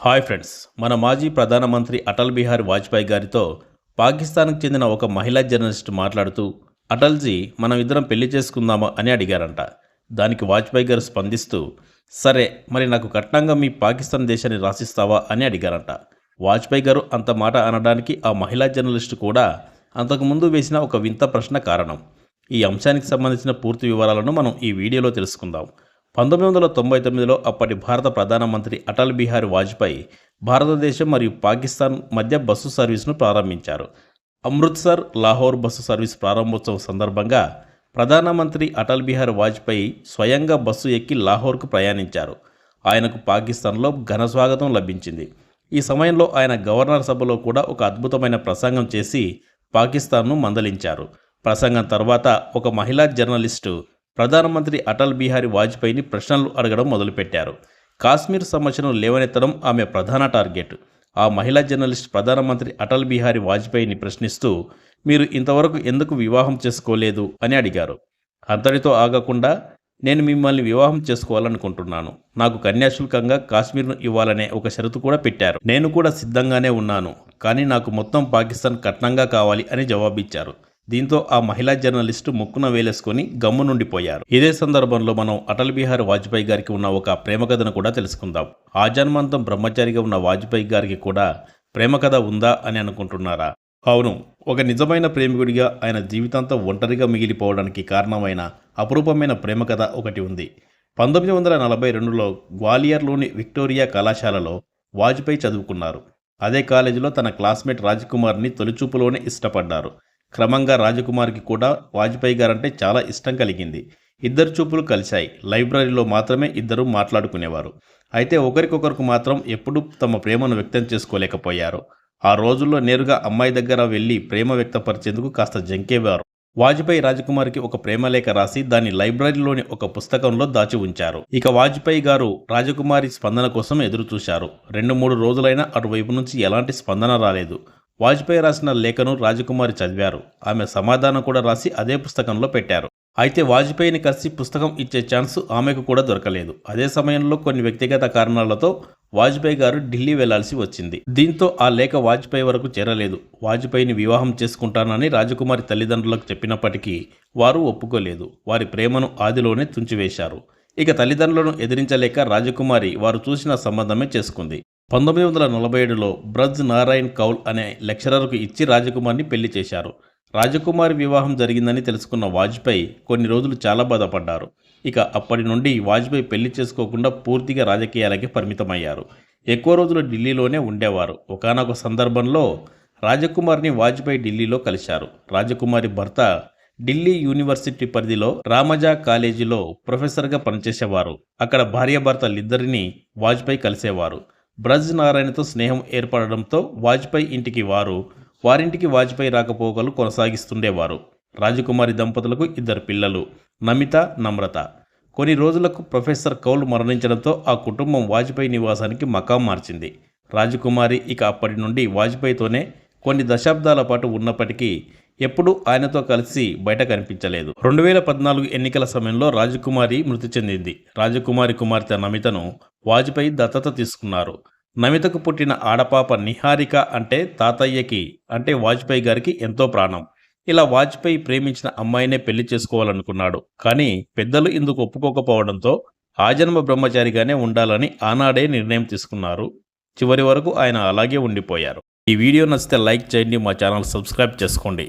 Hi friends మన మాజీ ప్రధానమంత్రి అటల్ బిహారీ వాజ్పేయి గారితో పాకిస్తాన్కు చెందిన ఒక మహిళా జర్నలిస్ట్ మాట్లాడుతూ అటల్జీ మనం ఇద్దరం పెళ్ళి చేసుకుందామా? అని అడిగారంట. దానికి వాజ్పేయి గారు స్పందిస్తూ సరే మరి నాకు కట్నంగా మీ పాకిస్తాన్ దేశాన్ని రాసిస్తావా? అని అడిగారంట. వాజ్పేయి గారు అంత మాట అనడానికి ఆ మహిళా జర్నలిస్టు కూడా అంతకుముందు వేసిన ఒక వింత ప్రశ్న కారణం. ఈ అంశానికి సంబంధించిన పూర్తి వివరాలను మనం ఈ వీడియోలో తెలుసుకుందాం. పంతొమ్మిది వందల తొంభై తొమ్మిదిలో అప్పటి భారత ప్రధానమంత్రి అటల్ బిహారీ వాజ్పేయి భారతదేశం మరియు పాకిస్తాన్ మధ్య బస్సు సర్వీస్ను ప్రారంభించారు. అమృత్సర్ లాహోర్ బస్సు సర్వీస్ ప్రారంభోత్సవం సందర్భంగా ప్రధానమంత్రి అటల్ బిహారీ వాజ్పేయి స్వయంగా బస్సు ఎక్కి లాహోర్కు ప్రయాణించారు. ఆయనకు పాకిస్తాన్లో ఘన స్వాగతం లభించింది. ఈ సమయంలో ఆయన గవర్నర్ సభలో కూడా ఒక అద్భుతమైన ప్రసంగం చేసి పాకిస్తాన్ను మందలించారు. ప్రసంగం తర్వాత ఒక మహిళా జర్నలిస్టు ప్రధానమంత్రి అటల్ బిహారీ వాజ్పేయిని ప్రశ్నలు అడగడం మొదలుపెట్టారు. కాశ్మీర్ సమస్యను లేవనెత్తడం ఆమె ప్రధాన టార్గెట్. ఆ మహిళా జర్నలిస్ట్ ప్రధానమంత్రి అటల్ బిహారీ వాజ్పేయిని ప్రశ్నిస్తూ మీరు ఇంతవరకు ఎందుకు వివాహం చేసుకోలేదు? అని అడిగారు. అంతటితో ఆగకుండా నేను మిమ్మల్ని వివాహం చేసుకోవాలనుకుంటున్నాను. నాకు కన్యాశుల్కంగా కాశ్మీర్ను ఇవ్వాలనే ఒక షరతు కూడా పెట్టారు. నేను కూడా సిద్ధంగానే ఉన్నాను. కానీ నాకు మొత్తం పాకిస్తాన్ కట్నంగా కావాలి అని జవాబిచ్చారు. దీంతో ఆ మహిళా జర్నలిస్టు ముక్కున వేలేసుకొని గమ్ము నుండిపోయారు ఇదే సందర్భంలో మనం అటల్ బిహారీ వాజ్పేయి గారికి ఉన్న ఒక ప్రేమ కథను కూడా తెలుసుకుందాం. ఆజన్మాంతం బ్రహ్మచారిగా ఉన్న వాజ్పేయి గారికి కూడా ప్రేమ కథ ఉందా అని అనుకుంటున్నారా? అవును ఒక నిజమైన ప్రేమికుడిగా ఆయన జీవితాంతం ఒంటరిగా మిగిలిపోవడానికి కారణమైన అపురూపమైన ప్రేమ కథ ఒకటి ఉంది. పంతొమ్మిది వందల నలభై రెండులో గ్వాలియర్లోని విక్టోరియా కళాశాలలో వాజ్పేయి చదువుకున్నారు. అదే కాలేజీలో తన క్లాస్మేట్ రాజ్కుమార్ని తొలిచూపులోనే ఇష్టపడ్డారు. క్రమంగా రాజకుమార్కి కూడా వాజ్పేయి గారంటే చాలా ఇష్టం కలిగింది. ఇద్దరు చూపులు కలిశాయి. లైబ్రరీలో మాత్రమే ఇద్దరు మాట్లాడుకునేవారు. అయితే ఒకరికొకరికి మాత్రం ఎప్పుడూ తమ ప్రేమను వ్యక్తం చేసుకోలేకపోయారు. ఆ రోజుల్లో నేరుగా అమ్మాయి దగ్గర వెళ్ళి ప్రేమ వ్యక్తపరిచేందుకు కాస్త జంకేవారు. వాజ్పేయి రాజకుమారికి ఒక ప్రేమలేఖ రాసి దాన్ని లైబ్రరీలోని ఒక పుస్తకంలో దాచి ఉంచారు. ఇక వాజ్పేయి గారు రాజకుమారి స్పందన కోసం ఎదురు చూశారు రెండు మూడు రోజులైనా అటువైపు నుంచి ఎలాంటి స్పందన రాలేదు. వాజ్పేయి రాసిన లేఖను రాజకుమారి చదివారు. ఆమె సమాధానం కూడా రాసి అదే పుస్తకంలో పెట్టారు. అయితే వాజ్పేయిని కలిసి పుస్తకం ఇచ్చే ఛాన్స్ ఆమెకు కూడా దొరకలేదు. అదే సమయంలో కొన్ని వ్యక్తిగత కారణాలతో వాజ్పేయి గారు ఢిల్లీ వెళ్ళాల్సి వచ్చింది. దీంతో ఆ లేఖ వాజ్పేయి వరకు చేరలేదు. వాజ్పేయిని వివాహం చేసుకుంటానని రాజకుమారి తల్లిదండ్రులకు చెప్పినప్పటికీ వారు ఒప్పుకోలేదు. వారి ప్రేమను ఆదిలోనే తుంచివేశారు. ఇక తల్లిదండ్రులను ఎదిరించలేక రాజకుమారి వారు చూసిన సంబంధమే చేసుకుంది. పంతొమ్మిది వందల నలభై ఏడులో బ్రజ్ నారాయణ్ కౌల్ అనే లెక్చరర్కు ఇచ్చి రాజకుమార్ని పెళ్ళి చేశారు. రాజకుమారి వివాహం జరిగిందని తెలుసుకున్న వాజ్పేయి కొన్ని రోజులు చాలా బాధపడ్డారు. ఇక అప్పటి నుండి వాజ్పేయి పెళ్ళి చేసుకోకుండా పూర్తిగా రాజకీయాలకి పరిమితమయ్యారు. ఎక్కువ రోజులు ఢిల్లీలోనే ఉండేవారు. ఒకనొక సందర్భంలో రాజకుమార్ని వాజ్పేయి ఢిల్లీలో కలిశారు. రాజకుమారి భర్త ఢిల్లీ యూనివర్సిటీ పరిధిలో రామజా కాలేజీలో ప్రొఫెసర్గా పనిచేసేవారు. అక్కడ భార్యాభర్తలిద్దరినీ వాజ్పేయి కలిసేవారు. బ్రజ్ నారాయణతో స్నేహం ఏర్పడడంతో వాజ్పేయి ఇంటికి వారు వారింటికి వాజ్పేయి రాకపోకలు కొనసాగిస్తుండేవారు. రాజకుమారి దంపతులకు ఇద్దరు పిల్లలు నమిత నమ్రత. కొన్ని రోజులకు ప్రొఫెసర్ కౌల్ మరణించడంతో ఆ కుటుంబం వాజ్పేయి నివాసానికి మకాం మార్చింది. రాజకుమారి ఇక అప్పటి నుండి వాజ్పేయితోనే కొన్ని దశాబ్దాల పాటు ఉన్నప్పటికీ ఎప్పుడూ ఆయనతో కలిసి బయట కనిపించలేదు. రెండు వేల పద్నాలుగు ఎన్నికల సమయంలో రాజకుమారి మృతి చెందింది. రాజకుమారి కుమార్తె నమితను వాజ్పేయి దత్తత తీసుకున్నారు. నమితకు పుట్టిన ఆడపాప నిహారిక అంటే తాతయ్యకి అంటే వాజ్పేయి గారికి ఎంతో ప్రాణం. ఇలా వాజ్పేయి ప్రేమించిన అమ్మాయినే పెళ్ళి చేసుకోవాలనుకున్నాడు. కానీ పెద్దలు ఇందుకు ఒప్పుకోకపోవడంతో ఆజన్మ బ్రహ్మచారిగానే ఉండాలని ఆనాడే నిర్ణయం తీసుకున్నారు. చివరి వరకు ఆయన అలాగే ఉండిపోయారు. ఈ వీడియో నచ్చితే లైక్ చేయండి మా ఛానల్ సబ్స్క్రైబ్ చేసుకోండి.